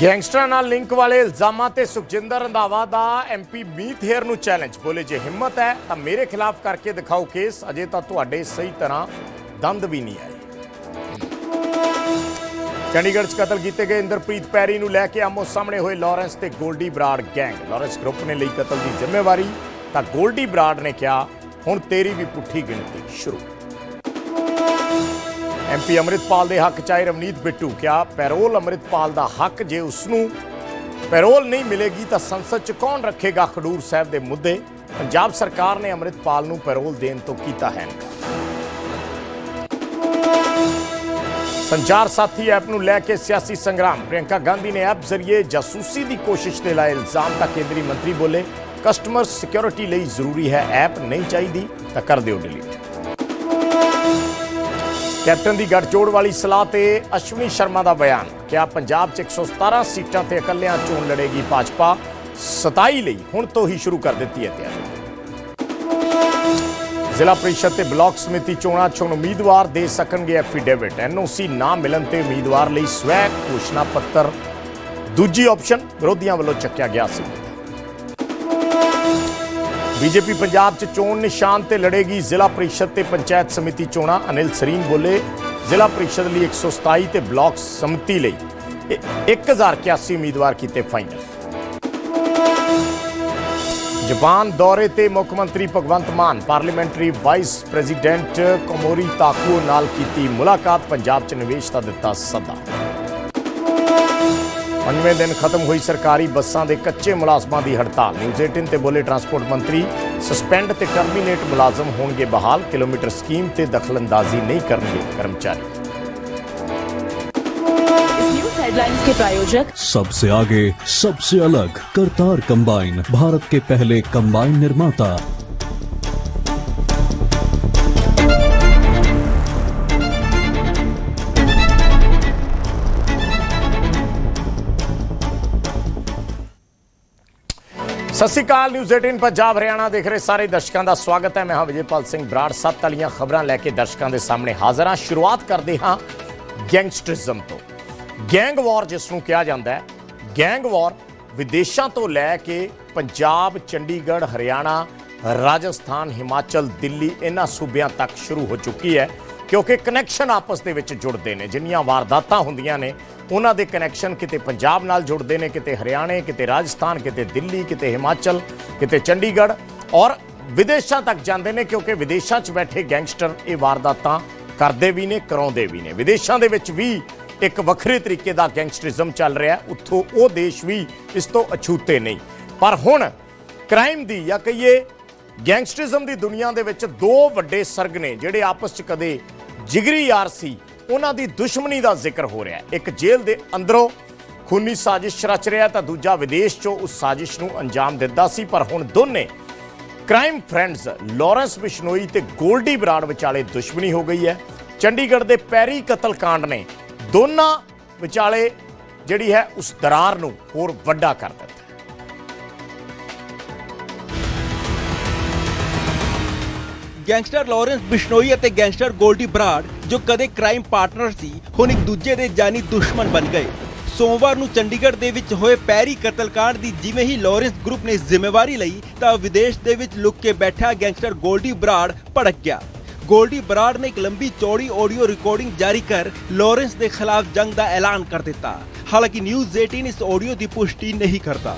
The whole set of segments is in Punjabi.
ਗੈਂਗਸਟਰਾਂ ਨਾਲ ਲਿੰਕ ਵਾਲੇ ਇਲਜ਼ਾਮਾਂ ਤੇ ਸੁਖਜਿੰਦਰ ਰੰਧਾਵਾ ਦਾ ਐਮਪੀ ਮੀਤ ਹੇਅਰ ਨੂੰ ਚੈਲੰਜ। ਬੋਲੇ, ਜੇ ਹਿੰਮਤ ਹੈ ਤਾਂ ਮੇਰੇ ਖਿਲਾਫ ਕਰਕੇ ਦਿਖਾਓ ਕੇਸ। ਅਜੇ ਤਾਂ ਤੁਹਾਡੇ ਸਹੀ ਤਰ੍ਹਾਂ ਦੰਦ ਵੀ ਨਹੀਂ ਆਏ। ਚੰਡੀਗੜ੍ਹ 'ਚ ਕਤਲ ਕੀਤੇ ਗਏ ਇੰਦਰਪ੍ਰੀਤ ਪੈਰੀ ਨੂੰ ਲੈ ਕੇ ਆਮੋ ਸਾਹਮਣੇ ਹੋਏ ਲਾਰੈਂਸ ਤੇ Goldy Brar gang. Lawrence group ਨੇ ਲਈ ਕਤਲ ਦੀ ਜ਼ਿੰਮੇਵਾਰੀ ਤਾਂ ਗੋਲਡੀ ਬਰਾੜ ਨੇ ਕਿਹਾ, ਹੁਣ ਤੇਰੀ ਵੀ ਪੁੱਠੀ ਗਿਣਤੀ ਸ਼ੁਰੂ। ਐਮਪੀ ਅੰਮ੍ਰਿਤਪਾਲ ਦੇ ਹੱਕ ਚਾਹੇ ਰਵਨੀਤ ਬਿੱਟੂ। ਕਿਹਾ, ਪੈਰੋਲ ਅੰਮ੍ਰਿਤਪਾਲ ਦਾ ਹੱਕ ਜੇ ਉਸ ਨੂੰ ਪੈਰੋਲ ਨਹੀਂ ਮਿਲੇਗੀ ਤਾਂ ਸੰਸਦ 'ਚ ਕੌਣ ਰੱਖੇਗਾ ਖਡੂਰ ਸਾਹਿਬ ਦੇ ਮੁੱਦੇ? ਪੰਜਾਬ ਸਰਕਾਰ ਨੇ ਅੰਮ੍ਰਿਤਪਾਲ ਨੂੰ ਪੈਰੋਲ ਦੇਣ ਤੋਂ ਕੀਤਾ ਹੈ ਸੰਚਾਰ ਸਾਥੀ ਐਪ ਨੂੰ ਲੈ ਕੇ ਸਿਆਸੀ ਸੰਗਰਾਮ। ਪ੍ਰਿਯੰਕਾ ਗਾਂਧੀ ਨੇ ਐਪ ਜ਼ਰੀਏ ਜਾਸੂਸੀ ਦੀ ਕੋਸ਼ਿਸ਼ ਦੇ ਲਾਏ ਇਲਜ਼ਾਮ ਤਾਂ ਕੇਂਦਰੀ ਮੰਤਰੀ ਬੋਲੇ, ਕਸਟਮਰ ਸਿਕਿਉਰਿਟੀ ਲਈ ਜ਼ਰੂਰੀ ਹੈ, ਐਪ ਨਹੀਂ ਚਾਹੀਦੀ ਤਾਂ ਕਰ ਦਿਓ ਡਿਲੀਟ। ਕੈਪਟਨ ਦੀ ਗੱਠਜੋੜ ਵਾਲੀ ਸਲਾਹ ਤੇ ਅਸ਼ਵਨੀ ਸ਼ਰਮਾ ਦਾ ਬਿਆਨ। ਕਿਹਾ, ਪੰਜਾਬ 'ਚ 117 ਸੀਟਾਂ ਤੇ ਇਕੱਲਿਆਂ ਚੋਣ ਲੜੇਗੀ ਭਾਜਪਾ। 27 ਲਈ ਹੁਣ ਤੋਂ ਹੀ ਸ਼ੁਰੂ ਕਰ ਦਿੱਤੀ ਹੈ ਤਿਆਰੀ। ਜ਼ਿਲ੍ਹਾ ਪ੍ਰੀਸ਼ਦ ਤੇ ਬਲਾਕ ਸਮਿਤੀ ਚੋਣਾਂ 'ਚ ਹੁਣ ਉਮੀਦਵਾਰ ਦੇ ਸਕਣਗੇ ਐਫੀਡੇਵਿਟ। ਐਨਓਸੀ ਨਾ ਮਿਲਣ ਤੇ ਉਮੀਦਵਾਰ ਲਈ ਸਵੈ ਘੋਸ਼ਣਾ ਪੱਤਰ। ਦੂਜੀ ਆਪਸ਼ਨ ਵਿਰੋਧੀਆਂ ਵੱਲੋਂ ਚੱਕਿਆ ਗਿਆ ਸੀ। ਬੀਜੇਪੀ ਪੰਜਾਬ 'ਚ ਚੋਣ ਨਿਸ਼ਾਨ ਤੇ ਲੜੇਗੀ ਜ਼ਿਲ੍ਹਾ ਪਰਿਸ਼ਦ ਤੇ ਪੰਚਾਇਤ ਸਮਿਤੀ ਚੋਣਾਂ। ਅਨਿਲ ਸਰੀਨ ਬੋਲੇ, ਜ਼ਿਲ੍ਹਾ ਪਰਿਸ਼ਦ ਲਈ 127 ਤੇ ਬਲਾਕ ਸਮਿਤੀ ਲਈ ਇ- 1081 ਉਮੀਦਵਾਰ ਕੀਤੇ ਫਾਈਨਲ। ਜਾਪਾਨ ਦੌਰੇ ਤੇ ਮੁੱਖ ਮੰਤਰੀ Bhagwant Mann, parliamentary vice president Kamori Taku ਨਾਲ ਕੀਤੀ ਮੁਲਾਕਾਤ, ਪੰਜਾਬ 'ਚ ਨਿਵੇਸ਼ ਦਾ ਦਿੱਤਾ ਸੱਦਾ। ਪੰਜਵੇਂ ਦਿਨ ਖਤਮ ਹੋਈ ਸਰਕਾਰੀ ਬੱਸਾਂ ਦੇ ਕੱਚੇ ਮੁਲਾਜ਼ਮਾਂ ਦੀ ਹੜਤਾਲ ਨਿਊਜ਼ 18 ਤੇ ਬੋਲੇ ਟਰਾਂਸਪੋਰਟ ਮੰਤਰੀ ਸਸਪੈਂਡ ਤੇ ਟਰਮੀਨੇਟ ਮੁਲਾਜ਼ਮ ਹੋਣਗੇ ਬਹਾਲ ਕਿਲੋਮੀਟਰ ਸਕੀਮ ਤੇ ਦਖਲਅੰਦਾਜ਼ੀ ਨਹੀਂ ਕਰਨਗੇ ਕਰਮਚਾਰੀ इस न्यूज हेडलाइंस के प्रायोजक सबसे आगे सबसे अलग करतार कंबाइन भारत के पहले कंबाइन निर्माता ਸਤਿ ਸ਼੍ਰੀ ਅਕਾਲ ਨਿਊਜ਼ 18 ਪੰਜਾਬ, ਹਰਿਆਣਾ ਦੇਖ ਰਹੇ ਸਾਰੇ ਦਰਸ਼ਕਾਂ ਦਾ ਸਵਾਗਤ ਹੈ। ਮੈਂ ਹਾਂ ਵਿਜੇਪਾਲ ਸਿੰਘ ਬਰਾੜ। ਸੱਤ ਵਾਲੀਆਂ ਖਬਰਾਂ ਲੈ ਕੇ ਦਰਸ਼ਕਾਂ ਦੇ ਸਾਹਮਣੇ ਹਾਜ਼ਰ ਹਾਂ। ਸ਼ੁਰੂਆਤ ਕਰਦੇ ਹਾਂ ਗੈਂਗਸਟਰਿਜ਼ਮ ਤੋਂ। ਗੈਂਗ ਵਾਰ ਜਿਸ ਨੂੰ ਕਿਹਾ ਜਾਂਦਾ ਹੈ, ਗੈਂਗ ਵਾਰ ਵਿਦੇਸ਼ਾਂ ਤੋਂ ਲੈ ਕੇ ਪੰਜਾਬ, ਚੰਡੀਗੜ੍ਹ, ਹਰਿਆਣਾ, ਰਾਜਸਥਾਨ, ਹਿਮਾਚਲ, ਦਿੱਲੀ, ਇਹਨਾਂ ਸੂਬਿਆਂ ਤੱਕ ਸ਼ੁਰੂ ਹੋ ਚੁੱਕੀ ਹੈ। ਕਿਉਂਕਿ ਕਨੈਕਸ਼ਨ ਆਪਸ ਦੇ ਵਿੱਚ ਜੁੜਦੇ ਨੇ। ਜਿੰਨੀਆਂ ਵਾਰਦਾਤਾਂ ਹੁੰਦੀਆਂ ਨੇ, ਉਹਨਾਂ ਦੇ ਕਨੈਕਸ਼ਨ ਕਿਤੇ ਪੰਜਾਬ ਨਾਲ ਜੁੜਦੇ ਨੇ, ਕਿਤੇ ਹਰਿਆਣੇ, ਕਿਤੇ ਰਾਜਸਥਾਨ, ਕਿਤੇ ਦਿੱਲੀ, ਕਿਤੇ ਹਿਮਾਚਲ, ਕਿਤੇ ਚੰਡੀਗੜ੍ਹ ਔਰ ਵਿਦੇਸ਼ਾਂ ਤੱਕ ਜਾਂਦੇ ਨੇ ਕਿਉਂਕਿ ਵਿਦੇਸ਼ਾਂ 'ਚ ਬੈਠੇ ਗੈਂਗਸਟਰ ਇਹ ਵਾਰਦਾਤਾਂ ਕਰਦੇ ਵੀ ਨੇ, ਕਰਾਉਂਦੇ ਵੀ ਨੇ। ਵਿਦੇਸ਼ਾਂ ਦੇ ਵਿੱਚ ਵੀ ਇੱਕ ਵੱਖਰੇ ਤਰੀਕੇ ਦਾ ਗੈਂਗਸਟਰਿਜ਼ਮ ਚੱਲ ਰਿਹਾ ਉੱਥੋਂ ਉਹ ਦੇਸ਼ ਵੀ ਇਸ ਤੋਂ ਅਛੂਤੇ ਨਹੀਂ। ਪਰ ਹੁਣ ਕ੍ਰਾਈਮ ਦੀ ਜਾਂ ਕਹੀਏ ਗੈਂਗਸਟਰਿਜ਼ਮ ਦੀ ਦੁਨੀਆ ਦੇ ਵਿੱਚ ਦੋ ਵੱਡੇ ਸਰਗ ਨੇ, ਜਿਹੜੇ ਆਪਸ 'ਚ ਕਦੇ ਜਿਗਰੀ ਯਾਰ ਸੀ, ਉਹਨਾਂ ਦੀ ਦੁਸ਼ਮਣੀ ਦਾ ਜ਼ਿਕਰ ਹੋ ਰਿਹਾ ਹੈ। ਇੱਕ ਜੇਲ੍ਹ ਦੇ ਅੰਦਰੋਂ ਖੂਨੀ ਸਾਜ਼ਿਸ਼ ਰਚ ਰਿਹਾ ਤਾਂ ਦੂਜਾ ਵਿਦੇਸ਼ 'ਚੋਂ ਉਸ ਸਾਜ਼ਿਸ਼ ਨੂੰ ਅੰਜਾਮ ਦਿੰਦਾ ਸੀ, ਪਰ ਹੁਣ ਦੋਨੇ ਕ੍ਰਾਈਮ ਫਰੈਂਡਸ ਲਾਰੈਂਸ ਬਿਸ਼ਨੋਈ ਤੇ ਗੋਲਡੀ ਬਰਾੜ ਵਿਚਾਲੇ ਦੁਸ਼ਮਣੀ ਹੋ ਗਈ ਹੈ। ਚੰਡੀਗੜ੍ਹ ਦੇ ਪੈਰੀ ਕਤਲकांड ਨੇ ਦੋਨਾਂ ਵਿਚਾਲੇ ਜਿਹੜੀ ਹੈ ਉਸ ਦਰਾਰ ਨੂੰ ਹੋਰ ਵੱਡਾ ਕਰ ਦਿੱਤਾ। ਗੈਂਗਸਟਰ ਲਾਰੈਂਸ ਬਿਸ਼ਨੋਈ ਅਤੇ ਗੈਂਗਸਟਰ ਗੋਲਡੀ ਬਰਾਡ ਜੋ ਕਦੇ ਕ੍ਰਾਈਮ ਪਾਰਟਨਰ ਸੀ, ਹੁਣ ਇੱਕ ਦੂਜੇ ਦੇ ਜਾਨੀ ਦੁਸ਼ਮਣ ਬਣ ਗਏ। ਸੋਮਵਾਰ ਨੂੰ ਚੰਡੀਗੜ੍ਹ ਦੇ ਵਿੱਚ ਹੋਏ ਪੈਰੀ ਕਤਲकांड ਦੀ ਜਿਵੇਂ ਹੀ ਲਾਰੈਂਸ ਗਰੁੱਪ ਨੇ ਜ਼ਿੰਮੇਵਾਰੀ ਲਈ, ਤਾਂ ਵਿਦੇਸ਼ ਦੇ ਵਿੱਚ ਲੁੱਕ ਕੇ ਬੈਠਾ ਗੈਂਗਸਟਰ ਗੋਲਡੀ ਬਰਾਡ ਭੜਕ ਗਿਆ। ਗੋਲਡੀ ਬਰਾਡ ਨੇ ਇੱਕ ਲੰਬੀ ਚੌੜੀ ਆਡੀਓ ਰਿਕਾਰਡਿੰਗ ਜਾਰੀ ਕਰ ਲਾਰੈਂਸ ਦੇ ਖਿਲਾਫ ਜੰਗ ਦਾ ਐਲਾਨ ਕਰ ਦਿੱਤਾ। ਹਾਲਾਂਕਿ ਨਿਊਜ਼ 18 ਇਸ ਆਡੀਓ ਦੀ ਪੁਸ਼ਟੀ ਨਹੀਂ ਕਰਦਾ।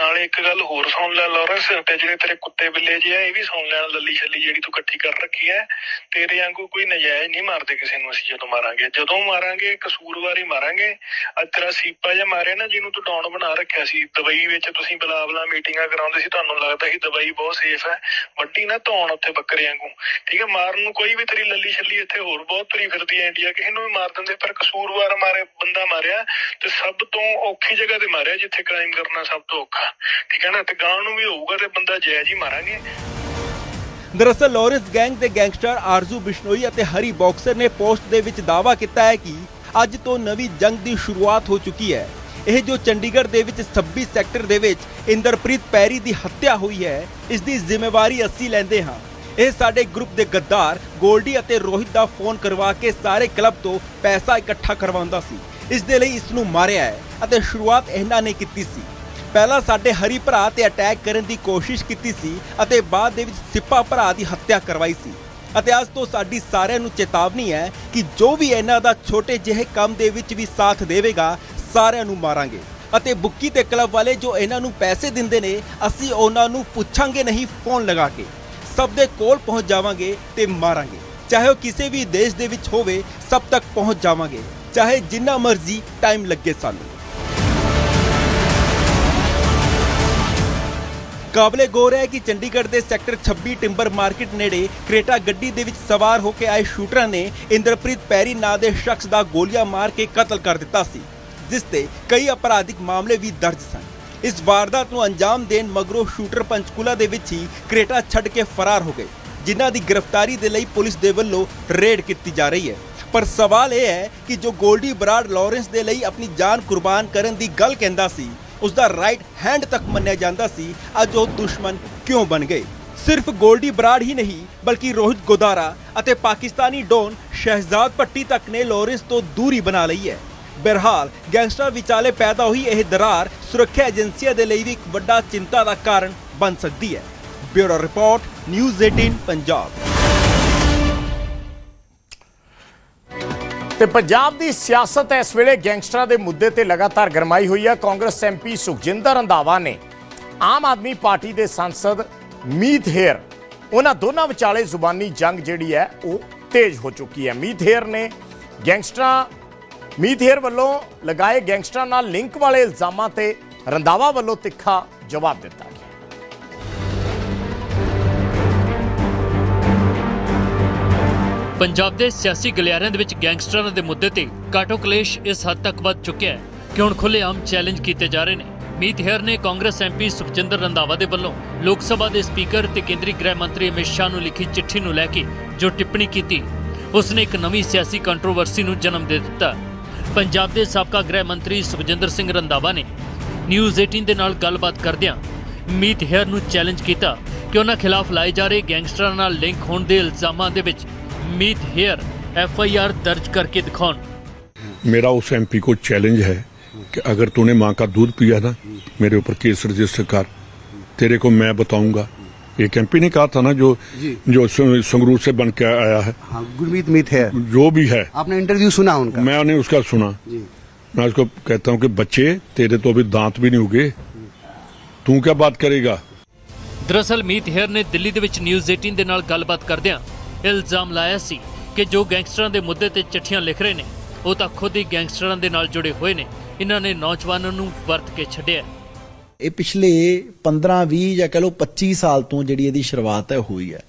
ਨਾਲੇ ਇੱਕ ਗੱਲ ਹੋਰ ਸੁਣ ਲੈ ਲਾਰੈਂਸ ਤੇ ਜਿਹੜੇ ਤੇਰੇ ਕੁੱਤੇ ਬਿੱਲੇ ਜੇ ਆ, ਇਹ ਵੀ ਸੁਣ ਲੈਣ ਲੱਲੀ ਛੱਲੀ ਜਿਹੜੀ ਤੂੰ ਇਕੱਠੀ ਕਰ ਰੱਖੀ ਐ ਤੇਰੇ ਵਾਂਗੂ ਕੋਈ ਨਜਾਇਜ਼ ਨਹੀਂ ਮਾਰਦੇ ਕਿਸੇ ਨੂੰ ਅਸੀਂ ਜਦੋਂ ਮਾਰਾਂਗੇ। ਜਦੋਂ ਮਾਰਾਂਗੇ, ਕਸੂਰਵਾਰੀ ਮਾਰਾਂਗੇ। ਅੱਜ ਤੇਰਾ ਸੀਪਾ ਜਿਹਾ ਮਾਰਿਆ ਨਾ, ਜਿਹਨੂੰ ਤੂੰ ਡਾਊਨ ਬਣਾ ਰੱਖਿਆ ਸੀ। ਦੁਬਈ ਵਿੱਚ ਤੁਸੀਂ ਬਲਾ ਮੀਟਿੰਗਾਂ ਕਰਾਉਂਦੇ ਸੀ, ਤੁਹਾਨੂੰ ਲੱਗਦਾ ਸੀ ਦੁਬਈ ਬਹੁਤ ਸੇਫ ਹੈ। ਵੱਡੀ ਨਾ ਧੌਣ ਉੱਥੇ ਬੱਕਰੇ ਵਾਂਗੂ। ਠੀਕ ਹੈ, ਮਾਰਨ ਨੂੰ ਕੋਈ ਵੀ ਤੇਰੀ ਲੱਲੀ ਛੱਲੀ ਇੱਥੇ ਹੋਰ ਬਹੁਤ ਤੁਰੀ ਫਿਰਦੀ ਐ ਇੰਡੀਆ ਕਿਸੇ ਨੂੰ ਵੀ ਮਾਰ ਦਿੰਦੇ, ਪਰ ਕਸੂਰਵਾਰ ਮਾਰੇ, ਬੰਦਾ ਮਾਰਿਆ ਤੇ ਸਭ ਤੋਂ ਔਖੀ ਜਗ੍ਹਾ ਤੇ ਮਾਰਿਆ, ਜਿੱਥੇ ਕ੍ਰਾਈਮ ਕਰਨਾ ਸਭ ਤੋਂ ਔਖਾ। ਠੀਕ ਹੈ ਨਾ ਤੇ ਗਾਂ ਨੂੰ ਵੀ ਹੋਊਗਾ ਤੇ ਬੰਦਾ ਜਾਇਜ਼ ਹੀ ਮਾਰਾਂਗੇ। ਦਰਅਸਲ ਲਾਰੈਂਸ ਗੈਂਗ ਦੇ ਗੈਂਗਸਟਰ ਆਰਜ਼ੂ ਬਿਸ਼ਨੋਈ ਅਤੇ ਹਰੀ ਬਾਕਸਰ ਨੇ ਪੋਸਟ ਦੇ ਵਿੱਚ ਦਾਅਵਾ ਕੀਤਾ ਹੈ ਕਿ ਅੱਜ ਤੋਂ ਨਵੀਂ ਜੰਗ ਦੀ ਸ਼ੁਰੂਆਤ ਹੋ ਚੁੱਕੀ ਹੈ। ਇਹ ਜੋ ਚੰਡੀਗੜ੍ਹ ਦੇ ਵਿੱਚ 26 ਸੈਕਟਰ ਦੇ ਵਿੱਚ ਇੰਦਰਪ੍ਰੀਤ ਪੈਰੀ ਦੀ ਹੱਤਿਆ ਹੋਈ ਹੈ, ਇਸ ਦੀ ਜ਼ਿੰਮੇਵਾਰੀ ਅਸੀਂ ਲੈਂਦੇ ਹਾਂ। ਇਹ ਸਾਡੇ ਗਰੁੱਪ ਦੇ ਗੱਦਾਰ, ਗੋਲਡੀ ਅਤੇ ਰੋਹਿਤ ਦਾ ਫੋਨ ਕਰਵਾ ਕੇ ਸਾਰੇ ਕਲੱਬ ਤੋਂ ਪੈਸਾ ਇਕੱਠਾ ਕਰਵਾਉਂਦਾ ਸੀ। ਇਸ ਦੇ ਲਈ ਇਸ ਨੂੰ ਮਾਰਿਆ ਹੈ ਅਤੇ ਸ਼ੁਰੂਆਤ ਇਹਨਾਂ ਨੇ ਕੀਤੀ ਸੀ। ਪਹਿਲਾਂ ਸਾਡੇ ਹਰੀ ਭਰਾ ਤੇ ਅਟੈਕ ਕਰਨ ਦੀ ਕੋਸ਼ਿਸ਼ ਕੀਤੀ ਸੀ ਅਤੇ ਬਾਅਦ ਦੇ ਵਿੱਚ ਸਿੱਪਾ ਭਰਾ ਦੀ ਹੱਤਿਆ ਕਰਵਾਈ ਸੀ। ਅਤੇ ਅੱਜ ਤੋਂ ਸਾਡੀ ਸਾਰਿਆਂ ਨੂੰ ਚੇਤਾਵਨੀ ਹੈ ਕਿ ਜੋ ਵੀ ਇਹਨਾਂ ਦਾ ਛੋਟੇ ਜਿਹੇ ਕੰਮ ਦੇ ਵਿੱਚ ਵੀ ਸਾਥ ਦੇਵੇਗਾ, ਸਾਰਿਆਂ ਨੂੰ ਮਾਰਾਂਗੇ। ਅਤੇ ਬੁੱਕੀ ਤੇ ਕਲੱਬ ਵਾਲੇ ਜੋ ਇਹਨਾਂ ਨੂੰ ਪੈਸੇ ਦਿੰਦੇ ਨੇ, ਅਸੀਂ ਉਹਨਾਂ ਨੂੰ ਪੁੱਛਾਂਗੇ ਨਹੀਂ ਫੋਨ ਲਗਾ ਕੇ। ਸਭ ਦੇ ਕੋਲ ਪਹੁੰਚ ਜਾਵਾਂਗੇ ਤੇ ਮਾਰਾਂਗੇ। ਚਾਹੇ ਉਹ ਕਿਸੇ ਵੀ ਦੇਸ਼ ਦੇ ਵਿੱਚ ਹੋਵੇ, ਸਭ ਤੱਕ ਪਹੁੰਚ ਜਾਵਾਂਗੇ। ਚਾਹੇ ਜਿੰਨਾ ਮਰਜ਼ੀ ਟਾਈਮ ਲੱਗੇ ਸਾਨੂੰ। ਕਾਬਲੇ ਗੌਰ ਹੈ ਕਿ ਚੰਡੀਗੜ੍ਹ ਦੇ ਸੈਕਟਰ 26 ਟਿੰਬਰ ਮਾਰਕੀਟ ਨੇੜੇ ਕ੍ਰੇਟਾ ਗੱਡੀ ਦੇ ਵਿੱਚ ਸਵਾਰ ਹੋ ਕੇ ਆਏ ਸ਼ੂਟਰਾਂ ਨੇ ਇੰਦਰਪ੍ਰੀਤ ਪੈਰੀ ਨਾਂ ਦੇ ਸ਼ਖਸ ਦਾ ਗੋਲੀਆਂ ਮਾਰ ਕੇ ਕਤਲ ਕਰ ਦਿੱਤਾ ਸੀ, ਜਿਸ ਤੇ ਕਈ ਅਪਰਾਧਿਕ ਮਾਮਲੇ ਵੀ ਦਰਜ ਸਨ। ਇਸ ਵਾਰਦਾਤ ਨੂੰ ਅੰਜਾਮ ਦੇਣ ਮਗਰੋਂ ਸ਼ੂਟਰ ਪੰਚਕੂਲਾ ਦੇ ਵਿੱਚ ਹੀ ਕ੍ਰੇਟਾ ਛੱਡ ਕੇ ਫਰਾਰ ਹੋ ਗਏ, ਜਿਨ੍ਹਾਂ ਦੀ ਗ੍ਰਿਫਤਾਰੀ ਦੇ ਲਈ ਪੁਲਿਸ ਦੇ ਵੱਲੋਂ ਰੇਡ ਕੀਤੀ ਜਾ ਰਹੀ ਹੈ। ਪਰ ਸਵਾਲ ਇਹ ਹੈ ਕਿ ਜੋ ਗੋਲਡੀ ਬਰਾਡ ਲਾਰੈਂਸ ਦੇ ਲਈ ਆਪਣੀ ਜਾਨ ਕੁਰਬਾਨ ਕਰਨ ਦੀ ਗੱਲ ਕਹਿੰਦਾ ਸੀ ਉਸ ਦਾ ਰਾਈਟ ਹੈਂਡ ਤੱਕ ਮੰਨਿਆ ਜਾਂਦਾ ਸੀ। ਅੱਜ ਉਹ ਦੁਸ਼ਮਣ ਕਿਉਂ ਬਣ ਗਏ? ਸਿਰਫ ਗੋਲਡੀ ਬਰਾਡ ਹੀ ਨਹੀਂ, ਬਲਕਿ ਰੋਹਿਤ ਗੋਦਾਰਾ ਅਤੇ ਪਾਕਿਸਤਾਨੀ ਡੋਨ ਸ਼ਹਿਜ਼ਾਦ ਭੱਟੀ ਤੱਕ ਨੇ ਲਾਰੈਂਸ ਤੋਂ ਦੂਰੀ ਬਣਾ ਲਈ ਹੈ। ਬਹਰਹਾਲ, ਗੈਂਗਸਟਰ ਵਿਚਾਲੇ ਪੈਦਾ ਹੋਈ ਇਹ ਦਰਾਰ ਸੁਰੱਖਿਆ ਏਜੰਸੀਆਂ ਦੇ ਲਈ ਵੀ ਇੱਕ ਵੱਡਾ ਚਿੰਤਾ ਦਾ ਕਾਰਨ ਬਣ ਸਕਦੀ ਹੈ। Bureau report, news 18 Punjab. ਤੇ ਪੰਜਾਬ ਦੀ ਸਿਆਸਤ ਇਸ ਵੇਲੇ ਗੈਂਗਸਟਰਾਂ ਦੇ ਮੁੱਦੇ ਤੇ ਲਗਾਤਾਰ ਗਰਮਾਈ ਹੋਈ ਹੈ ਕਾਂਗਰਸ ਐਮਪੀ ਸੁਖਜਿੰਦਰ ਰੰਧਾਵਾ ਨੇ ਆਮ ਆਦਮੀ ਪਾਰਟੀ ਦੇ ਸੰਸਦ ਮੀਤ ਹੇਰ ਉਹਨਾਂ ਦੋਨਾਂ ਵਿਚਾਲੇ ਜ਼ੁਬਾਨੀ ਜੰਗ ਜਿਹੜੀ ਹੈ ਉਹ ਤੇਜ਼ ਹੋ ਚੁੱਕੀ ਹੈ। ਮੀਤ ਹੇਰ ਨੇ ਗੈਂਗਸਟਰਾਂ, ਮੀਤ ਹੇਰ ਵੱਲੋਂ ਲਗਾਏ ਗੈਂਗਸਟਰਾਂ ਨਾਲ ਲਿੰਕ ਵਾਲੇ ਇਲਜ਼ਾਮਾਂ ਤੇ ਰੰਧਾਵਾ ਵੱਲੋਂ ਤਿੱਖਾ ਜਵਾਬ ਦਿੱਤਾ ਪੰਜਾਬ ਦੇ ਸਿਆਸੀ ਗਲਿਆਰਿਆਂ ਦੇ ਵਿੱਚ ਗੈਂਗਸਟਰਾਂ ਦੇ ਮੁੱਦੇ ਤੇ ਕਾਟੋ ਕਲੇਸ਼ ਇਸ ਹੱਦ ਤੱਕ ਵੱਧ ਚੁੱਕਿਆ ਹੈ ਕਿ ਹੁਣ ਖੁੱਲ੍ਹੇਆਮ ਚੈਲੰਜ ਕੀਤੇ ਜਾ ਰਹੇ ਨੇ। ਮੀਤ ਹੇਅਰ ਨੇ ਕਾਂਗਰਸ ਐਮਪੀ ਸੁਖਜਿੰਦਰ ਰੰਧਾਵਾ ਦੇ ਵੱਲੋਂ ਲੋਕ ਸਭਾ ਦੇ ਸਪੀਕਰ ਤੇ ਕੇਂਦਰੀ ਗ੍ਰਹਿ ਮੰਤਰੀ ਅਮਿਤ ਸ਼ਾਹ ਨੂੰ ਲਿਖੀ ਚਿੱਠੀ ਨੂੰ ਲੈ ਕੇ ਜੋ ਟਿੱਪਣੀ ਕੀਤੀ ਉਸ ਨੇ ਇੱਕ ਨਵੀਂ ਸਿਆਸੀ ਕੰਟਰੋਵਰਸੀ ਨੂੰ ਜਨਮ ਦੇ ਦਿੱਤਾ। ਪੰਜਾਬ ਦੇ ਸਾਬਕਾ ਗ੍ਰਹਿ ਮੰਤਰੀ ਸੁਖਜਿੰਦਰ ਸਿੰਘ ਰੰਧਾਵਾ ਨੇ ਨਿਊਜ਼ 18 ਦੇ ਨਾਲ ਗੱਲਬਾਤ ਕਰਦਿਆਂ ਮੀਤ ਹੇਅਰ ਨੂੰ ਚੈਲੰਜ ਕੀਤਾ ਕਿ ਉਹਨਾਂ ਖਿਲਾਫ ਲਾਏ ਜਾ ਰਹੇ ਗੈਂਗਸਟਰਾਂ ਨਾਲ ਲਿੰਕ ਹੋਣ ਦੇ ਇਲਜ਼ਾਮਾਂ ਦੇ ਵਿੱਚ Meet Hayer F I R ਦਰਜ ਕਰਕੇ ਦਿਖਾਉਣ मेरा उस एमपी को चैलेंज है कि अगर तूने माँ का दूध पिया ना मेरे ऊपर केस रजिस्टर कर तेरे को मैं बताऊंगा एक एमपी ने कहा था ना जो जो स- संगरूर से बन के आया है हाँ गुरमीत मीत है जो भी है आपने इंटरव्यू सुना उनका मैंने उसका सुना जी मैं उसको कहता हूँ कि बच्चे तेरे तो अभी दांत भी नहीं उगे तू क्या बात करेगा ਦਰਅਸਲ ਮੀਤ ਹੇਅਰ ਨੇ ਦਿੱਲੀ ਦੇ ਵਿੱਚ ਨਿਊਜ਼ 18 ਦੇ ਨਾਲ ਗੱਲਬਾਤ ਕਰਦਿਆਂ ਇਲਜ਼ਾਮ ਲਾਇਆ ਸੀ ਕਿ ਜੋ ਗੈਂਗਸਟਰਾਂ ਦੇ ਮੁੱਦੇ ਤੇ ਚਿੱਠੀਆਂ ਲਿਖ ਰਹੇ ਨੇ, ਉਹ ਤਾਂ ਖੁਦ ਹੀ ਗੈਂਗਸਟਰਾਂ ਦੇ ਨਾਲ ਜੁੜੇ ਹੋਏ ਨੇ। ਇਹਨਾਂ ਨੇ ਨੌਜਵਾਨਾਂ ਨੂੰ ਵਰਤ ਕੇ ਛੱਡਿਆ। ਇਹ ਪਿਛਲੇ 15 20 ਜਾਂ ਕਹ ਲਓ 25 ਸਾਲ ਤੋਂ ਜਿਹੜੀ ਇਹਦੀ ਸ਼ੁਰੂਆਤ ਹੈ, ਹੋਈ ਹੈ।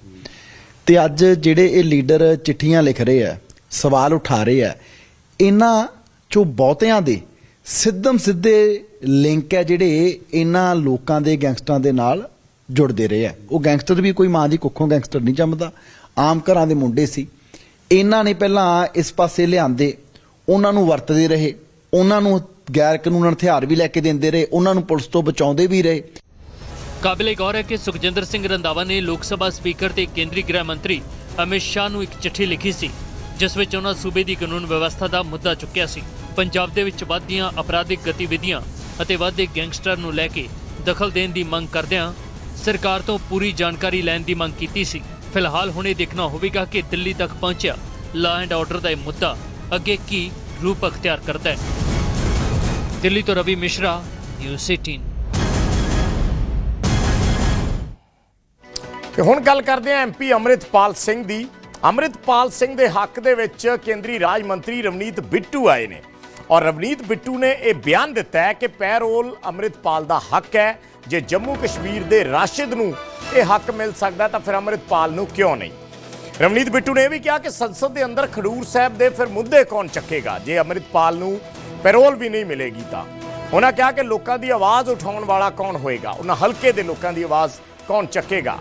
ਤੇ ਅੱਜ ਜਿਹੜੇ ਇਹ ਲੀਡਰ ਚਿੱਠੀਆਂ ਲਿਖ ਰਹੇ ਆ ਸਵਾਲ ਉਠਾ ਰਹੇ ਆ ਇਹਨਾਂ ਚੋਂ ਬਹੁਤਿਆਂ ਦੇ ਸਿੱਧਮ ਸਿੱਧੇ ਲਿੰਕ ਹੈ ਜਿਹੜੇ ਇਹਨਾਂ ਲੋਕਾਂ ਦੇ ਗੈਂਗਸਟਰਾਂ ਦੇ ਨਾਲ ਜੁੜਦੇ ਰਹੇ ਆ ਉਹ ਗੈਂਗਸਟਰ ਵੀ ਕੋਈ ਮਾਂ ਦੀ ਕੁੱਖੋਂ ਗੈਂਗਸਟਰ ਨਹੀਂ ਜੰਮਦਾ ਆਮ ਘਰਾਂ ਦੇ ਮੁੰਡੇ ਸੀ। ਇਹਨਾਂ ਨੇ ਪਹਿਲਾਂ ਇਸ ਪਾਸੇ ਲਿਆਂਦੇ, ਉਹਨਾਂ ਨੂੰ ਵਰਤਦੇ ਰਹੇ, ਉਹਨਾਂ ਨੂੰ ਗੈਰ ਕਾਨੂੰਨ ਹਥਿਆਰ ਵੀ ਲੈ ਕੇ ਦਿੰਦੇ ਰਹੇ, ਉਹਨਾਂ ਨੂੰ ਪੁਲਿਸ ਤੋਂ ਬਚਾਉਂਦੇ ਵੀ ਰਹੇ। ਕਾਬਿਲੇ ਗੌਰ ਹੈ ਕਿ ਸੁਖਜਿੰਦਰ ਸਿੰਘ ਰੰਧਾਵਾ ਨੇ ਲੋਕ ਸਭਾ ਸਪੀਕਰ ਤੇ ਕੇਂਦਰੀ ਗ੍ਰਹਿ ਮੰਤਰੀ ਅਮਿਤ ਸ਼ਾਹ ਨੂੰ ਇੱਕ ਚਿੱਠੀ ਲਿਖੀ ਸੀ, ਜਿਸ ਵਿੱਚ ਉਹਨਾਂ ਸੂਬੇ ਦੀ ਕਾਨੂੰਨ ਵਿਵਸਥਾ ਦਾ ਮੁੱਦਾ ਚੁੱਕਿਆ ਸੀ। ਪੰਜਾਬ ਦੇ ਵਿੱਚ ਵੱਧਦੀਆਂ ਅਪਰਾਧਿਕ ਗਤੀਵਿਧੀਆਂ ਅਤੇ ਵੱਧਦੇ ਗੈਂਗਸਟਰ ਨੂੰ ਲੈ ਕੇ ਦਖਲ ਦੇਣ ਦੀ ਮੰਗ ਕਰਦਿਆਂ ਸਰਕਾਰ ਤੋਂ ਪੂਰੀ ਜਾਣਕਾਰੀ ਲੈਣ ਦੀ ਮੰਗ ਕੀਤੀ ਸੀ। ਫਿਲਹਾਲ ਹੁਣ ਇਹ ਦੇਖਣਾ ਹੋਵੇਗਾ ਕਿ ਦਿੱਲੀ ਤੱਕ ਪਹੁੰਚਿਆ ਲਾ ਐਂਡ ਆਰਡਰ ਦਾ ਇਹ ਮੁੱਦਾ ਅੱਗੇ ਕੀ ਰੂਪ ਅਖਤਿਆਰ ਕਰਦਾ ਹੈ। ਦਿੱਲੀ ਤੋਂ ਰਵੀ ਮਿਸ਼ਰਾ ਨਿਊਜ਼ 18 ਤੇ ਹੁਣ ਗੱਲ ਕਰਦੇ ਹਾਂ ਐਮਪੀ ਅੰਮ੍ਰਿਤਪਾਲ ਸਿੰਘ ਦੀ। ਅੰਮ੍ਰਿਤਪਾਲ ਸਿੰਘ ਦੇ ਹੱਕ ਦੇ ਵਿੱਚ ਕੇਂਦਰੀ ਰਾਜ ਮੰਤਰੀ ਰਵਨੀਤ ਬਿੱਟੂ ਆਏ ਨੇ। ਔਰ ਰਵਨੀਤ ਬਿੱਟੂ ਨੇ ਇਹ ਬਿਆਨ ਦਿੱਤਾ ਹੈ ਕਿ ਪੈਰੋਲ ਅੰਮ੍ਰਿਤਪਾਲ ਦਾ ਹੱਕ ਹੈ। ਜੇ ਜੰਮੂ ਕਸ਼ਮੀਰ ਦੇ ਰਾਸ਼ਿਦ ਨੂੰ ਇਹ ਹੱਕ ਮਿਲ ਸਕਦਾ ਤਾਂ ਫਿਰ ਅੰਮ੍ਰਿਤਪਾਲ ਨੂੰ ਕਿਉਂ ਨਹੀਂ? ਰਵਨੀਤ ਬਿੱਟੂ ਨੇ ਇਹ ਵੀ ਕਿਹਾ ਕਿ ਸੰਸਦ ਦੇ ਅੰਦਰ ਖਡੂਰ ਸਾਹਿਬ ਦੇ ਫਿਰ ਮੁੱਦੇ ਕੌਣ ਚੱਕੇਗਾ? ਜੇ ਅੰਮ੍ਰਿਤਪਾਲ ਨੂੰ ਪੈਰੋਲ ਵੀ ਨਹੀਂ ਮਿਲੇਗੀ ਤਾਂ। ਉਹਨਾਂ ਕਿਹਾ ਕਿ ਲੋਕਾਂ ਦੀ ਆਵਾਜ਼ ਉਠਾਉਣ ਵਾਲਾ ਕੌਣ ਹੋਏਗਾ? ਉਹਨਾਂ ਹਲਕੇ ਦੇ ਲੋਕਾਂ ਦੀ ਆਵਾਜ਼ ਕੌਣ ਚੱਕੇਗਾ?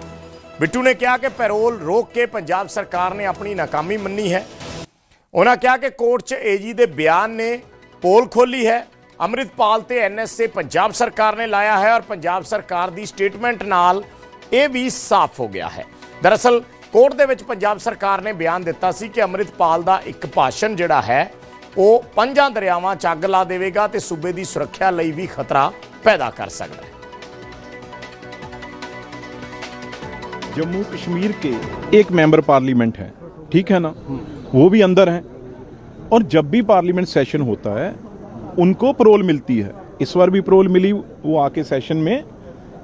ਬਿੱਟੂ ਨੇ ਕਿਹਾ ਕਿ ਪੈਰੋਲ ਰੋਕ ਕੇ ਪੰਜਾਬ ਸਰਕਾਰ ਨੇ ਆਪਣੀ ਨਾਕਾਮੀ ਮੰਨੀ ਹੈ। ਉਹਨਾਂ ਕਿਹਾ ਕਿ ਕੋਰਟ 'ਚ ਏਜੀ ਦੇ ਬਿਆਨ ਨੇ ਪੋਲ ਖੋਲੀ ਹੈ ਅੰਮ੍ਰਿਤਪਾਲ ਤੇ ਐਨਐਸਏ ਪੰਜਾਬ ਸਰਕਾਰ ਨੇ ਲਾਇਆ ਹੈ ਔਰ ਪੰਜਾਬ ਸਰਕਾਰ ਦੀ ਸਟੇਟਮੈਂਟ ਨਾਲ ਇਹ ਵੀ ਸਾਫ਼ ਹੋ ਗਿਆ ਹੈ ਦਰਅਸਲ ਕੋਰਟ ਦੇ ਵਿੱਚ ਪੰਜਾਬ ਸਰਕਾਰ ਨੇ ਬਿਆਨ ਦਿੱਤਾ ਸੀ ਕਿ ਅੰਮ੍ਰਿਤਪਾਲ ਦਾ ਇੱਕ ਭਾਸ਼ਣ ਜਿਹੜਾ ਹੈ ਉਹ ਪੰਜਾਂ ਦਰਿਆਵਾਂ 'ਚ ਅੱਗ ਲਾ ਦੇਵੇਗਾ ਤੇ ਸੂਬੇ ਦੀ ਸੁਰੱਖਿਆ ਲਈ ਵੀ ਖਤਰਾ ਪੈਦਾ ਕਰ ਸਕਦਾ ਹੈ जम्मू कश्मीर के एक मेंबर पार्लियामेंट है ठीक है ना वो भी अंदर हैं और जब भी पार्लियामेंट सेशन होता है, उनको प्रोल मिलती है। इस बार भी प्रोल मिली, वो आके सेशन में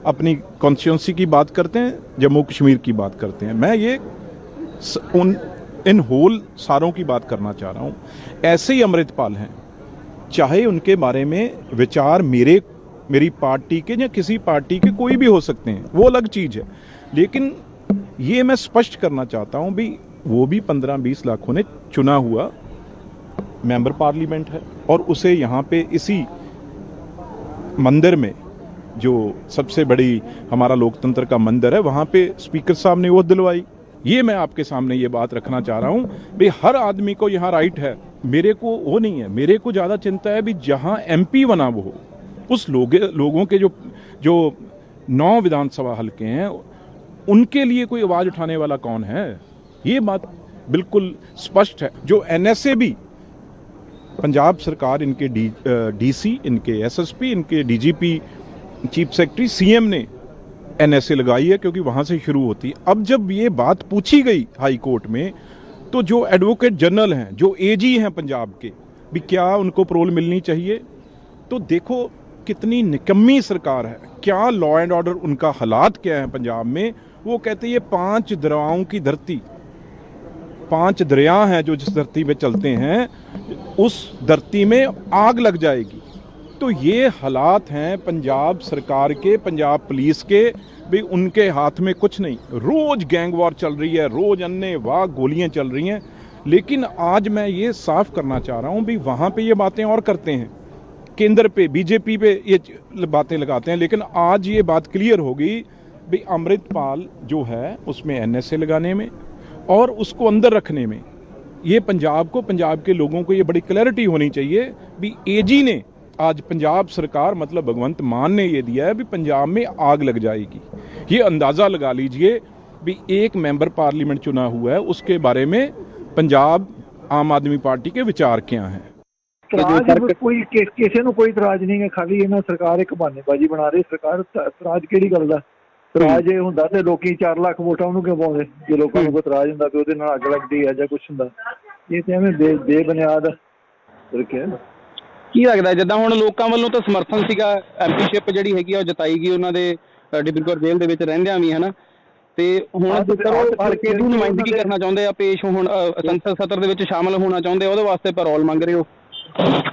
अपनी कॉन्स्टिट्यूंसी की बात करते हैं, जम्मू कश्मीर की बात करते हैं। मैं ये स- उन, इन होल सारों की बात करना चाह रहा हूँ। ऐसे ही अमृतपाल हैं। चाहे उनके बारे में विचार मेरे, मेरी पार्टी के या किसी पार्टी के कोई भी हो सकते हैं, वो अलग चीज़ है। लेकिन ये मैं स्पष्ट करना चाहता हूँ, भी वो भी पंद्रह बीस लाखों ने चुना हुआ मेंबर पार्लियामेंट है और उसे यहाँ पे इसी मंदिर में जो सबसे बड़ी हमारा लोकतंत्र का मंदिर है, वहाँ पे स्पीकर साहब ने वो दिलवाई। ये मैं आपके सामने ये बात रखना चाह रहा हूँ भाई हर आदमी को यहाँ राइट है। मेरे को वो नहीं है। मेरे को ज़्यादा चिंता है भी जहाँ एमपी बना वो उस लोग, लोगों के जो जो नौ विधानसभा हल्के हैं, उनके लिए कोई आवाज़ उठाने वाला कौन है? ये बात बिल्कुल स्पष्ट है। जो एनएसए भी पंजाब सरकार, इनके डी डीसी इनके एसएसपी इनके डीजीपी चीफ सेक्रेटरी सीएम ने एनएसए लगाई है क्योंकि वहाँ से शुरू होती है। अब जब ये बात पूछी गई हाई कोर्ट में तो जो एडवोकेट जनरल हैं, जो एजी हैं पंजाब के, भी क्या उनको प्रोल मिलनी चाहिए? तो देखो कितनी निकम्मी सरकार है। क्या लॉ एंड ऑर्डर उनका हालात क्या है पंजाब में? वो कहते ये पाँच दरियाओं की धरती पाँच दरिया हैं जो जिस धरती पे चलते हैं, उस धरती में आग लग जाएगी। तो ये हालात हैं पंजाब सरकार के, पंजाब पुलिस के, भी उनके हाथ में कुछ नहीं। रोज गैंग वॉर चल रही है, रोज अन्य वाह गोलियाँ चल रही हैं। लेकिन आज मैं ये साफ़ करना चाह रहा हूँ, भी वहाँ पे ये बातें और करते हैं। केंद्र पे, बीजेपी पे ये बातें लगाते हैं, लेकिन आज ये बात क्लियर होगी, भी अमृतपाल जो है, उसमें एनएसए लगाने में और उसको अंदर रखने में ये पंजाब को पंजाब के लोगों को ये बड़ी क्लैरिटी होनी चाहिए भी एजी ने आज पंजाब सरकार मतलब भगवंत मान ने ये दिया है भी पंजाब में आग लग जाएगी ये अंदाज़ा लगा लीजिए भी एक मेंबर पार्लियामेंट चुना हुआ है उसके बारे में पंजाब आम आदमी पार्टी के विचार क्या हैं ਇਤਰਾਜ਼ ਕੋਈ ਕਿਸ- ਕਿਸੇ ਨੂੰ ਕੋਈ ਇਤਰਾਜ਼ ਨਹੀਂ ਹੈ ਖਾਲੀ ਇਹਨਾਂ ਸਰਕਾਰ ਇੱਕ ਬਹਾਨੇਬਾਜ਼ੀ ਬਣਾ ਰਹੀ ਸਰਕਾਰ ਤ- ਇਤਰਾਜ਼ ਕਿਹੜੀ ਗੱਲ ਦਾ ਇਤਰਾਜ਼ ਇਹ ਹੁੰਦਾ ਤੇ ਲੋਕੀ 4 ਲੱਖ ਵੋਟਾਂ ਉਹਨੂੰ ਕਿਉਂ ਪਾਉਂਦੇ? ਜੇ ਲੋਕਾਂ ਨੂੰ ਇਤਰਾਜ਼ ਹੁੰਦਾ ਤੇ ਉਹਦੇ ਨਾਲ ਅੱਗ ਲੱਗਦੀ ਹੈ ਜਾਂ ਕੁਝ ਹੁੰਦਾ। ਇਹ ਤੇ ਐਵੇਂ ਬੇ ਬੇਬੁਨਿਆਦ ਰੱਖਿਆ ਕੀ ਲੱਗਦਾ? ਜਿੱਦਾਂ ਹੁਣ ਲੋਕਾਂ ਵੱਲੋਂ ਤਾਂ ਸਮਰਥਨ ਸੀਗਾ ਐਮਪੀਸ਼ਿਪ ਜਿਹੜੀ ਹੈਗੀ ਆ ਉਹ ਜਤਾਈ ਗਈ ਉਹਨਾਂ ਦੇ ਅ, ਡਿਬਰੂਗੜ੍ਹ ਜੇਲ੍ਹ ਦੇ ਵਿੱਚ ਰਹਿੰਦਿਆਂ ਵੀ ਹਨਾ? ਤੇ ਹੁਣ ਜੇਕਰ ਉਹ ਹਲਕੇ ਦੀ ਨੁਮਾਇੰਦਗੀ ਕਰਨਾ ਚਾਹੁੰਦੇ ਆ ਪੇਸ਼ ਹੁਣ ਸੰਸਦ ਸੱਤਰ ਦੇ ਵਿੱਚ ਸ਼ਾਮਲ ਹੋਣਾ ਚਾਹੁੰਦੇ ਆ ਉਹਦੇ ਵਾਸਤੇ ਪੈਰੋਲ ਮੰਗ ਰਹੇ ਹੋ।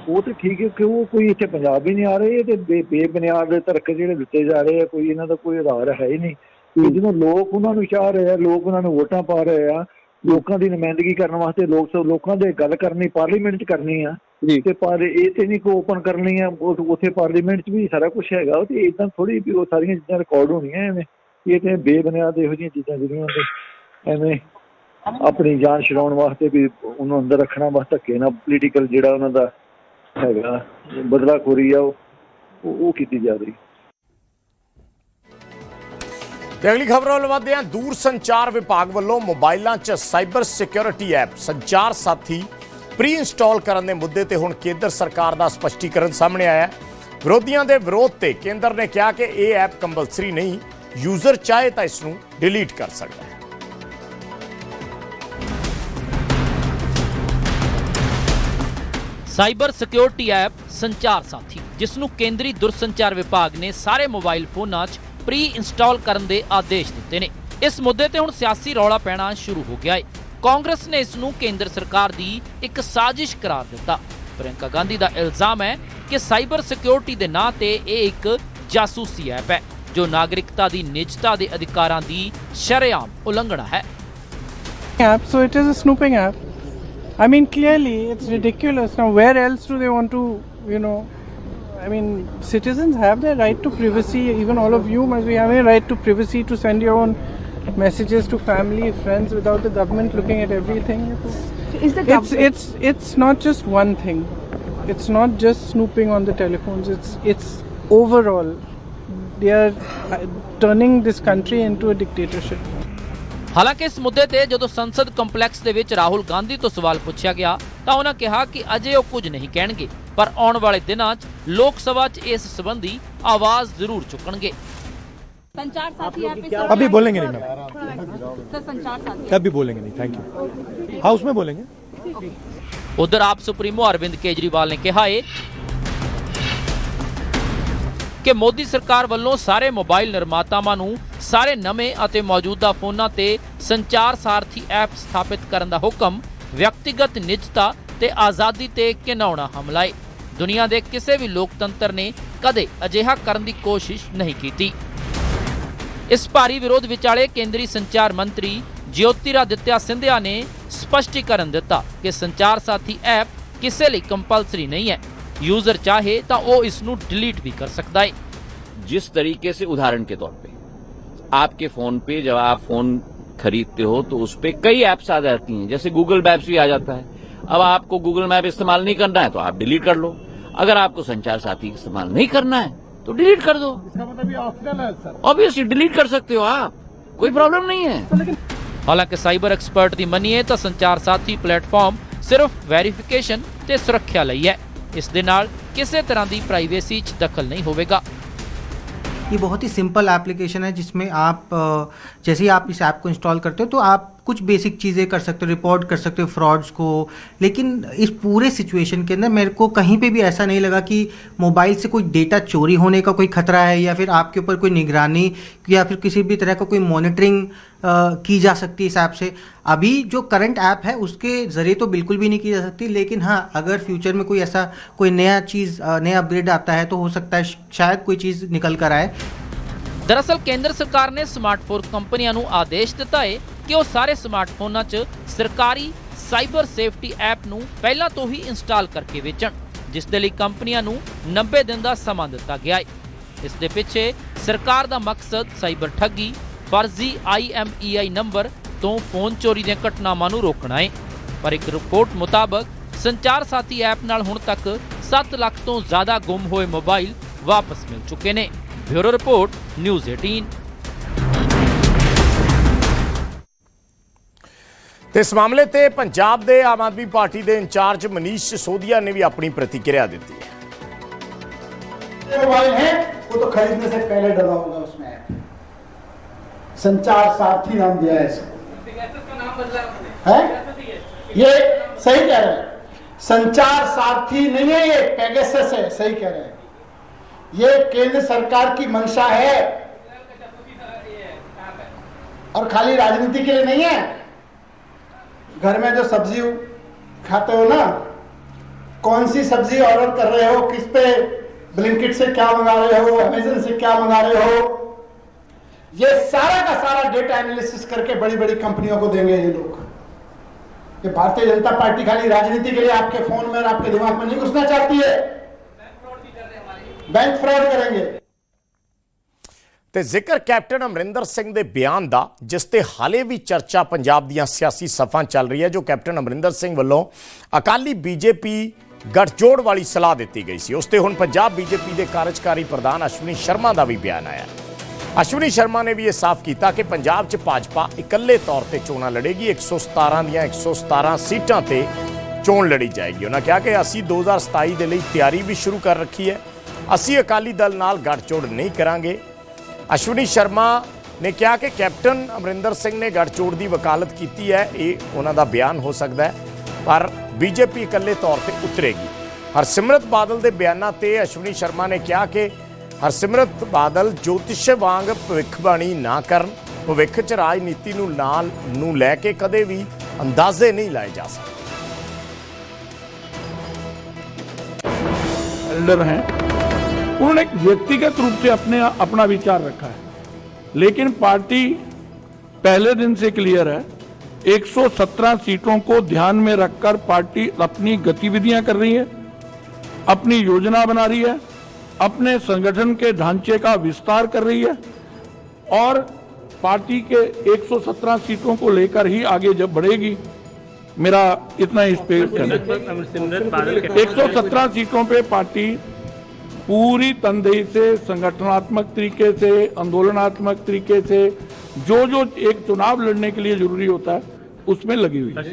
ਉਹ ਤੇ ਠੀਕ ਹੈ ਕਿ ਉਹ ਕੋਈ ਇੱਥੇ ਪੰਜਾਬ ਹੀ ਨਹੀਂ ਆ ਰਹੇ ਤੇ ਬੇ- ਬੇਬੁਨਿਆਦ ਦੇ ਤਰਕ ਜਿਹੜੇ ਦਿੱਤੇ ਜਾ ਰਹੇ ਆ ਕੋਈ ਇਹਨਾਂ ਦਾ ਕੋਈ ਆਧਾਰ ਹੈ ਹੀ ਨਹੀਂ। ਤੇ ਜਦੋਂ ਲੋਕ ਉਹਨਾਂ ਨੂੰ ਚਾਹ ਰਹੇ ਆ ਲੋਕ ਉਹਨਾਂ ਨੂੰ ਵੋਟਾਂ ਪਾ ਰਹੇ ਆ ਲੋਕਾਂ ਦੀ ਨੁਮਾਇੰਦਗੀ ਕਰਨ ਵਾਸਤੇ ਲੋਕ ਸਭ ਲੋਕਾਂ ਦੇ ਗੱਲ ਕਰਨੀ ਪਾਰਲੀਮੈਂਟ 'ਚ ਕਰਨੀ ਆ। ਤੇ ਪਰ ਇਹ ਤੇ ਨਹੀਂ ਕੋ ਓਪਨ ਕਰਨੀ ਆ ਉੱਥੇ ਪਾਰਲੀਮੈਂਟ 'ਚ ਵੀ ਸਾਰਾ ਕੁਝ ਹੈਗਾ ਉਹ ਤੇ ਇਦਾਂ ਥੋੜੀ ਵੀ ਉਹ ਸਾਰੀਆਂ ਚੀਜ਼ਾਂ ਰਿਕਾਰਡ ਹੋਣੀਆਂ ਐਵੇਂ ਇਹ ਤੇ ਬੇਬੁਨਿਆਦ ਇਹੋ ਜਿਹੀਆਂ ਚੀਜ਼ਾਂ ਜਿਹੜੀਆਂ ਐਵੇਂ ਆਪਣੀ ਜਾਨ ਛਡਾਉਣ ਵਾਸਤੇ ਵੀ ਉਹਨੂੰ ਅੰਦਰ ਰੱਖਣਾ ਬਸ ਧੱਕੇ ਨਾਲ ਪੋਲੀਟੀਕਲ ਜਿਹੜਾ ਉਹਨਾਂ ਦਾ ਹੈਗਾ, ਬਦਲਾਖੋਰੀ ਆ ਉਹ ਕੀਤੀ ਜਾ ਰਹੀ। ਤੇ ਅਗਲੀ ਖਬਰ ਵੱਲ ਵਧਦੇ ਹਾਂ। ਦੂਰ ਸੰਚਾਰ ਵਿਭਾਗ ਵੱਲੋਂ ਮੋਬਾਈਲਾਂ 'ਚ ਸਾਈਬਰ ਸਿਕਿਉਰਿਟੀ ਐਪ ਸੰਚਾਰ ਸਾਥੀ ਪ੍ਰੀ ਇੰਸਟਾਲ ਕਰਨ ਦੇ ਮੁੱਦੇ ਤੇ ਹੁਣ ਕੇਂਦਰ ਸਰਕਾਰ ਦਾ ਸਪਸ਼ਟੀਕਰਨ ਸਾਹਮਣੇ ਆਇਆ ਵਿਰੋਧੀਆਂ ਦੇ ਵਿਰੋਧ ਤੇ ਕੇਂਦਰ ਨੇ ਕਿਹਾ ਕਿ ਇਹ ਐਪ ਕੰਪਲਸਰੀ ਨਹੀਂ, ਯੂਜ਼ਰ ਚਾਹੇ ਤਾਂ ਇਸ ਨੂੰ ਡਿਲੀਟ ਕਰ ਸਕਦਾ ਹੈ। ਸਾਈਬਰ ਸਿਕਿਉਰਿਟੀ ਐਪ ਸੰਚਾਰ ਸਾਥੀ ਜਿਸ ਨੂੰ ਕੇਂਦਰੀ ਦੁਰਸੰਚਾਰ ਵਿਭਾਗ ਨੇ ਸਾਰੇ ਮੋਬਾਈਲ ਫੋਨਾਂ 'ਚ ਪ੍ਰੀ ਇੰਸਟਾਲ ਕਰਨ ਦੇ ਆਦੇਸ਼ ਦਿੱਤੇ ਨੇ। ਇਸ ਮੁੱਦੇ ਤੇ ਹੁਣ ਸਿਆਸੀ ਰੌਲਾ ਪੈਣਾ ਸ਼ੁਰੂ ਹੋ ਗਿਆ ਹੈ ਕਾਂਗਰਸ ਨੇ ਇਸ ਨੂੰ ਕੇਂਦਰ ਸਰਕਾਰ ਦੀ ਇੱਕ ਸਾਜ਼ਿਸ਼ ਕਰਾਰ ਦਿੱਤਾ। ਪ੍ਰਿਯੰਕਾ ਗਾਂਧੀ ਦਾ ਇਲਜ਼ਾਮ ਹੈ ਕਿ ਸਾਈਬਰ ਸਿਕਿਉਰਿਟੀ ਦੇ ਨਾਂ ਤੇ ਇਹ ਇੱਕ ਜਾਸੂਸੀ ਐਪ ਹੈ ਜੋ ਨਾਗਰਿਕਤਾ ਦੀ ਨਿਜਤਾ ਦੇ ਅਧਿਕਾਰਾਂ ਦੀ ਸ਼ਰੇਆਮ ਉਲੰਘਣਾ ਹੈ। App, so it is a snooping app. I mean, clearly, it's ridiculous. Now, where else do they want to, you know? I mean, citizens have their right to privacy. Even all of you must be having a right to privacy to send your own messages to family, friends, without the government looking at everything. Is the It's it's it's not just one thing. It's not just snooping on the telephones. It's it's overall. They are uh, turning this country into a dictatorship. ਹਾਲਾਂਕਿ ਇਸ ਮੁੱਦੇ ਤੇ ਜਦੋਂ ਸੰਸਦ ਕੰਪਲੈਕਸ ਦੇ ਵਿੱਚ ਰਾਹੁਲ ਗਾਂਧੀ ਤੋਂ ਸਵਾਲ ਪੁੱਛਿਆ ਗਿਆ ਤਾਂ ਉਹਨਾਂ ਕਿਹਾ ਕਿ ਅਜੇ ਉਹ ਕੁਝ ਨਹੀਂ ਕਹਿਣਗੇ ਪਰ ਆਉਣ ਵਾਲੇ ਦਿਨਾਂ 'ਚ ਲੋਕ ਸਭਾ 'ਚ ਇਸ ਸੰਬੰਧੀ ਆਵਾਜ਼ ਜ਼ਰੂਰ ਚੁੱਕਣਗੇ संचार साथी ऐप पे अभी बोलेंगे नहीं मैम सर संचार साथी अभी बोलेंगे नहीं थैंक यू हाउस में बोलेंगे ਉਧਰ ਆਪ ਸੁਪਰੀਮੋ ਅਰਵਿੰਦ ਕੇਜਰੀਵਾਲ ਨੇ ਕਿਹਾ ਏ ਕਿ ਮੋਦੀ ਸਰਕਾਰ ਵੱਲੋਂ ਸਾਰੇ ਮੋਬਾਈਲ ਨਿਰਮਾਤਾਵਾਂ ਨੂੰ ਸਾਰੇ ਨਵੇਂ ਅਤੇ ਮੌਜੂਦਾ ਫੋਨਾਂ ਤੇ ਸੰਚਾਰ ਸਾਰਥੀ ਐਪ ਸਥਾਪਿਤ ਕਰਨ ਦਾ ਹੁਕਮ, ਵਿਅਕਤੀਗਤ ਨਿੱਜਤਾ ਤੇ ਆਜ਼ਾਦੀ ਤੇ ਘਿਨਾਉਣਾ ਹਮਲਾ ਏ ਦੁਨੀਆ ਦੇ ਕਿਸੇ ਵੀ ਲੋਕਤੰਤਰ ਨੇ ਕਦੇ ਅਜਿਹਾ ਕਰਨ ਦੀ ਕੋਸ਼ਿਸ਼ ਨਹੀਂ ਕੀਤੀ। ਇਸ ਭਾਰੀ ਵਿਰੋਧ ਵਿਚਾਲੇ ਕੇਂਦਰੀ ਸੰਚਾਰ ਮੰਤਰੀ ਜਯੋਤਿਰਾਦਿੱਤਿਆ ਸਿੰਧਿਆ ਨੇ ਸਪਸ਼ਟੀਕਰਨ ਦਿੱਤਾ ਕਿ ਸੰਚਾਰ ਸਾਥੀ ਐਪ ਕਿਸੇ ਲਈ ਕੰਪਲਸਰੀ ਨਹੀਂ ਹੈ। ਯੂਜ਼ਰ ਚਾਹੇ ਤਾਂ ਉਹ ਇਸ ਨੂੰ ਡਿਲੀਟ ਵੀ ਕਰ ਸਕਦਾ ਹੈ जिस तरीके से उदाहरण के तौर पे आपके फोन पे जब आप फोन खरीदते हो तो उस पे कई एप्स आ जाती हैं जैसे गूगल मैप्स भी आ जाता है अब आपको गूगल मैप इस्तेमाल नहीं करना है तो आप डिलीट कर लो अगर आपको संचार साथी इस्तेमाल नहीं करना है तो डिलीट कर दो ऑब्वियसली डिलीट कर सकते हो आप कोई प्रॉब्लम नहीं है ਹਾਲਾਂਕਿ ਸਾਈਬਰ ਐਕਸਪਰਟ ਦੀ ਮੰਨੀਏ ਤਾਂ ਸੰਚਾਰ ਸਾਥੀ ਪਲੇਟਫਾਰਮ ਸਿਰਫ ਵੈਰੀਫਿਕੇਸ਼ਨ ਤੇ ਸੁਰੱਖਿਆ ਲਈ ਹੈ ਇਸ ਦੇ ਨਾਲ ਕਿਸੇ ਤਰ੍ਹਾਂ ਦੀ ਪ੍ਰਾਈਵੇਸੀ 'ਚ ਦਖਲ ਨਹੀਂ ਹੋਵੇਗਾ ये बहुत ही सिंपल एप्लीकेशन है जिसमें आप अ, जैसे ही आप इस ऐप को इंस्टॉल करते हो तो आप कुछ बेसिक चीज़ें कर सकते हो रिपोर्ट कर सकते हो फ्रॉड्स को लेकिन इस पूरे सिचुएशन के अंदर मेरे को कहीं पे भी ऐसा नहीं लगा कि मोबाइल से कोई डेटा चोरी होने का कोई खतरा है या फिर आपके ऊपर कोई निगरानी या फिर किसी भी तरह का कोई मॉनिटरिंग की जा सकती है इस ऐप से अभी जो करंट ऐप है उसके ज़रिए तो बिल्कुल भी नहीं की जा सकती लेकिन हाँ अगर फ्यूचर में कोई ऐसा कोई नया चीज़ अ, नया अपग्रेड आता है तो हो सकता है शायद कोई चीज़ निकल कर आए ਦਰਅਸਲ ਕੇਂਦਰ ਸਰਕਾਰ ਨੇ ਸਮਾਰਟਫੋਨ ਕੰਪਨੀਆਂ ਨੂੰ ਆਦੇਸ਼ ਦਿੱਤਾ ਹੈ ਕਿ ਉਹ ਸਾਰੇ ਸਮਾਰਟਫੋਨਾਂ 'ਚ ਸਰਕਾਰੀ ਸਾਈਬਰ ਸੇਫਟੀ ਐਪ ਨੂੰ ਪਹਿਲਾਂ ਤੋਂ ਹੀ ਇੰਸਟਾਲ ਕਰਕੇ ਵੇਚਣ, ਜਿਸ ਦੇ ਲਈ ਕੰਪਨੀਆਂ ਨੂੰ 90 ਦਿਨ ਦਾ ਸਮਾਂ ਦਿੱਤਾ ਗਿਆ ਹੈ ਇਸ ਦੇ ਪਿੱਛੇ ਸਰਕਾਰ ਦਾ ਮਕਸਦ ਸਾਈਬਰ ਠੱਗੀ, ਫਰਜ਼ੀ IMEI ਨੰਬਰ ਤੋਂ ਫੋਨ ਚੋਰੀ ਦੀਆਂ ਘਟਨਾਵਾਂ ਨੂੰ ਰੋਕਣਾ ਹੈ ਪਰ ਇੱਕ ਰਿਪੋਰਟ ਮੁਤਾਬਕ ਸੰਚਾਰ ਸਾਥੀ ਐਪ ਨਾਲ ਹੁਣ ਤੱਕ 7 ਲੱਖ ਤੋਂ ਜ਼ਿਆਦਾ ਗੁੰਮ ਹੋਏ ਮੋਬਾਈਲ ਵਾਪਸ ਮਿਲ ਚੁੱਕੇ ਨੇ। ਬਿਊਰੋ ਰਿਪੋਰਟ, ਨਿਊਜ਼ 18 ਤੇ ਇਸ ਮਾਮਲੇ ਤੇ ਪੰਜਾਬ ਦੇ ਆਮ ਆਦਮੀ ਪਾਰਟੀ ਦੇ ਇੰਚਾਰਜ ਮਨੀਸ਼ ਸਿਸੋਦੀਆ ਨੇ ਵੀ ਆਪਣੀ ਪ੍ਰਤੀਕਿਰਿਆ ਦਿੱਤੀ ਹੈ मोबाइल है वो तो खरीदने से पहले डला होगा उसमें ऐप संचार सारथी नाम दिया है इसको है ये सही कह रहे हैं संचार सारथी नहीं है ये पेगासस है सही कह रहे हैं ये केंद्र सरकार की मंशा है और खाली राजनीति के लिए नहीं है घर में जो सब्ज़ी खाते हो ना कौन सी सब्ज़ी ऑर्डर कर रहे हो किस पे ब्लिंकिट से क्या मंगा रहे हो अमेजन से क्या मंगा रहे हो ये सारा का सारा डेटा एनालिसिस करके बड़ी बड़ी कंपनियों को देंगे ये लोग। ये भारतीय जनता पार्टी खाली राजनीति के लिए आपके फ़ोन में और आपके दिमाग में नहीं घुसना चाहती है। बैंक फ्रॉड करेंगे। ਤੇ ਜ਼ਿਕਰ ਕੈਪਟਨ ਅਮਰਿੰਦਰ ਸਿੰਘ ਦੇ ਬਿਆਨ ਦਾ, ਜਿਸ ਤੇ ਹਾਲੇ ਵੀ ਚਰਚਾ ਪੰਜਾਬ ਦੀਆਂ ਸਿਆਸੀ ਸਫਾਂ ਚੱਲ ਰਹੀ ਹੈ, ਜੋ ਕੈਪਟਨ ਅਮਰਿੰਦਰ ਸਿੰਘ ਵੱਲੋਂ ਅਕਾਲੀ ਬੀਜੇਪੀ ਗੱਠਜੋੜ ਵਾਲੀ ਸਲਾਹ ਦਿੱਤੀ ਗਈ ਸੀ। ਉਸ ਤੇ ਹੁਣ ਪੰਜਾਬ ਬੀਜੇਪੀ ਦੇ ਕਾਰਜਕਾਰੀ ਪ੍ਰਧਾਨ ਅਸ਼ਵਨੀ ਸ਼ਰਮਾ ਦਾ ਵੀ ਬਿਆਨ ਆਇਆ। ਅਸ਼ਵਨੀ ਸ਼ਰਮਾ ਨੇ ਵੀ ਇਹ ਸਾਫ਼ ਕੀਤਾ ਕਿ ਪੰਜਾਬ 'ਚ ਭਾਜਪਾ ਇਕੱਲੇ ਤੌਰ ਤੇ ਚੋਣਾਂ ਲੜੇਗੀ 117 ਦੀਆਂ 117 ਸੀਟਾਂ ਤੇ ਚੋਣ ਲੜੀ ਜਾਏਗੀ। ਉਹਨਾਂ ਕਿਹਾ ਕਿ ਅਸੀਂ 2027 ਦੇ ਲਈ ਤਿਆਰੀ ਵੀ ਸ਼ੁਰੂ ਕਰ ਰੱਖੀ ਹੈ। ਅਸੀਂ ਅਕਾਲੀ ਦਲ ਨਾਲ ਗੱਠਜੋੜ ਨਹੀਂ ਕਰਾਂਗੇ। ਅਸ਼ਵਨੀ ਸ਼ਰਮਾ ਨੇ ਕਿਹਾ ਕਿ ਕੈਪਟਨ ਅਮਰਿੰਦਰ ਸਿੰਘ ਨੇ ਗੱਠਜੋੜ ਦੀ ਵਕਾਲਤ ਕੀਤੀ ਹੈ, ਇਹ ਉਹਨਾਂ ਦਾ ਬਿਆਨ ਹੋ ਸਕਦਾ ਹੈ, ਪਰ ਬੀਜੇਪੀ ਇਕੱਲੇ ਤੌਰ ਤੇ ਉਤਰੇਗੀ। ਹਰਸਿਮਰਤ ਬਾਦਲ ਦੇ ਬਿਆਨਾਂ ਤੇ ਅਸ਼ਵਨੀ ਸ਼ਰਮਾ ਨੇ ਕਿਹਾ ਕਿ ਹਰਸਿਮਰਤ ਬਾਦਲ ਜੋਤਿਸ਼ ਵਾਂਗ ਭਵਿੱਖਬਾਣੀ ਨਾ ਕਰਨ, ਭਵਿੱਖ 'ਚ ਰਾਜਨੀਤੀ ਨੂੰ ਨਾਲ ਨੂੰ ਲੈ ਕੇ ਕਦੇ ਵੀ ਅੰਦਾਜ਼ੇ ਨਹੀਂ ਲਾਏ ਜਾ ਸਕਦੇ। ਐਲਡਰ ਹੈ। उन्होंने एक व्यक्तिगत रूप से अपने, अपना विचार रखा है। लेकिन पार्टी पहले दिन से क्लियर है। 117 सीटों को ध्यान में रखकर पार्टी अपनी गतिविधियाँ कर रही है, अपनी योजना बना रही है, अपने संगठन के ढांचे का विस्तार कर रही है और पार्टी के 117 सीटों को लेकर ही आगे जब बढ़ेगी, मेरा इतना इस पे एक सौ सत्रह सीटों पे पार्टी पूरी तनदेही से संगठनात्मक तरीके से आंदोलनात्मक तरीके से जो जो एक चुनाव लड़ने के लिए जरूरी होता है उसमें लगी हुई है